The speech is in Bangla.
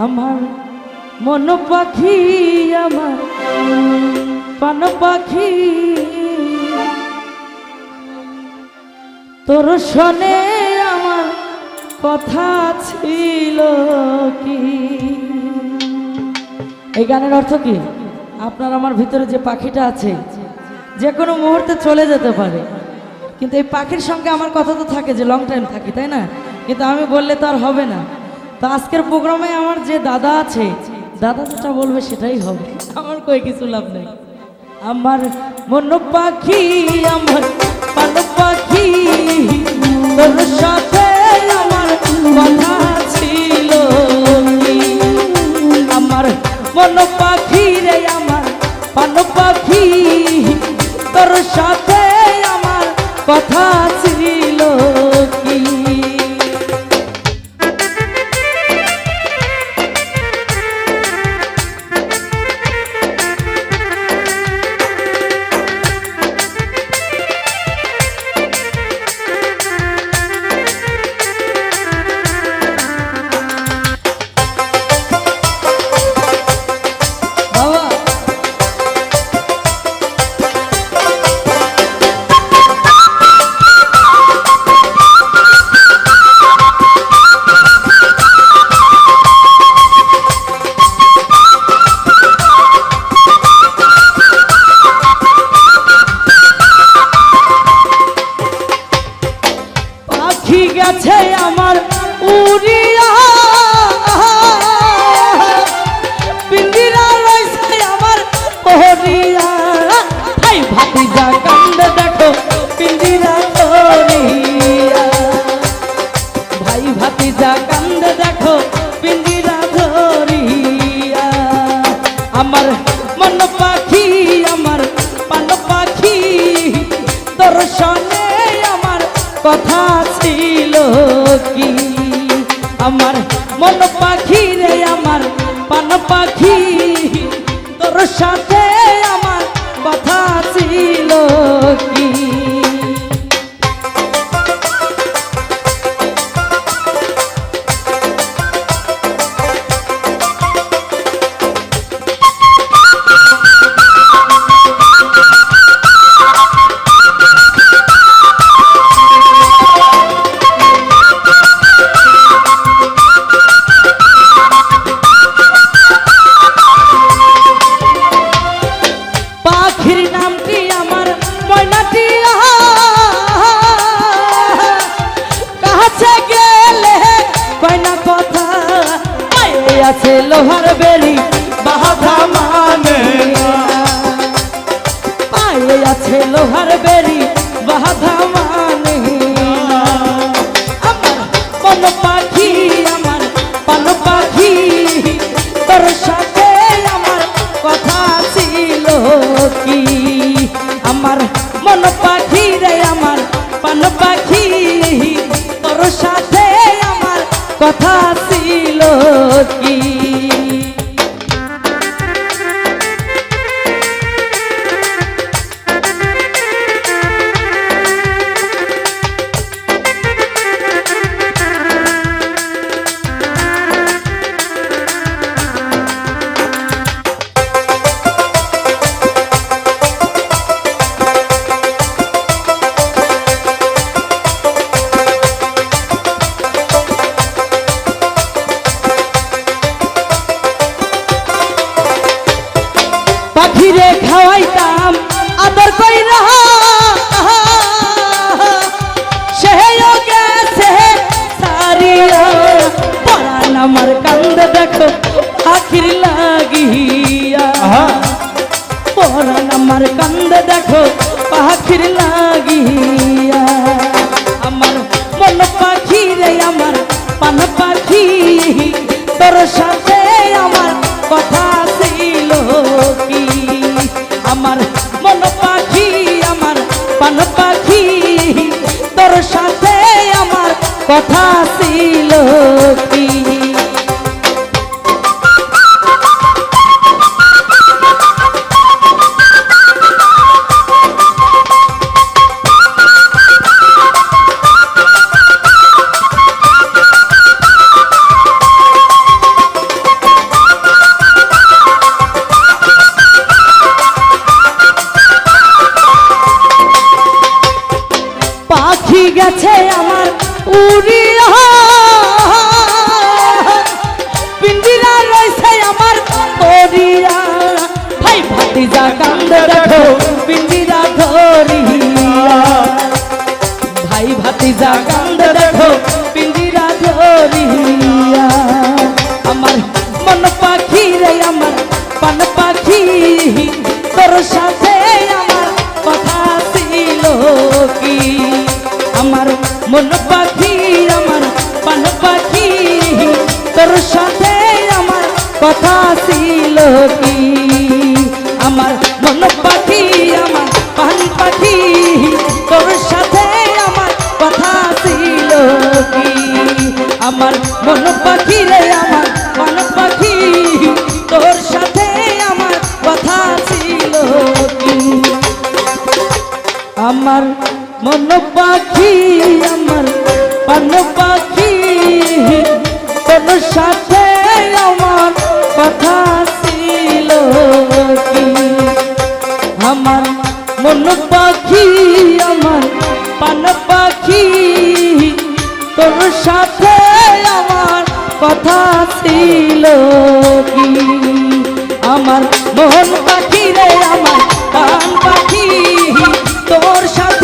আমার মন পাখি, আমার পান পাখি। তোর শনে আমার কথা ছিল কি? এই গানের অর্থ কি? আপনার আমার ভিতরে যে পাখিটা আছে, যে কোনো মুহূর্তে চলে যেতে পারে। কিন্তু এই পাখির সঙ্গে আমার কথা তো থাকে যে লং টাইম থাকি, তাই না? কিন্তু আমি বললে তো আর হবে না। তো আজকের প্রোগ্রামে আমার যে দাদা আছে, দাদা যেটা বলবে সেটাই হবে। আমার কই কিছু লাভ নেই। আমার মন পাখি, আমার পান পাখি সাথে আমার কথা ছিল আমার মন পাখি রে, আমার পান পাখি, তোর সাথে আমার কথা ছিল পিন্দিরা ধরিয়া ভাতিজা, কান্দে দেখো পিন্দিরা ধরিয়া আমার মন পাখি, আমার পান পাখি সঙ্গে আমার কথা ছিল কি? আমার মন পাখি রে, আমার পান পাখি তোর সাথে আমার কথা ছিল কি? নামটি আমার? ময়নাটি কাছে গেলে কয়না কথা? আছে লোহার বেরি বাহাদা মানে পায়ে আছে লোহার বেরি বাধা মানে পাখিরে খাওয়াইতাম। কথা ছিল কি? গেছে আমার উড়িয়া পিঞ্জিরা রয়েছে আমার পরিয়া ভাই ভাতিজা কান্দ দেখো পিঞ্জিরা ধরিয়া। কথা ছিল কি? আমার মন পাখি, আমার পান পাখি, তোর সাথে আমার কথা ছিল কি? আমার মন পাখি রে, আমার পান পাখি, তোর সাথে আমার কথা ছিল কি? আমার মন পাখি, আমার পান পাখি, তোর সাথে মন পাখি আমার, পান পাখি তোর সাথে আমার কথা ছিল কি? আমার মন পাখি রে আমার, পান পাখি তোর সাথে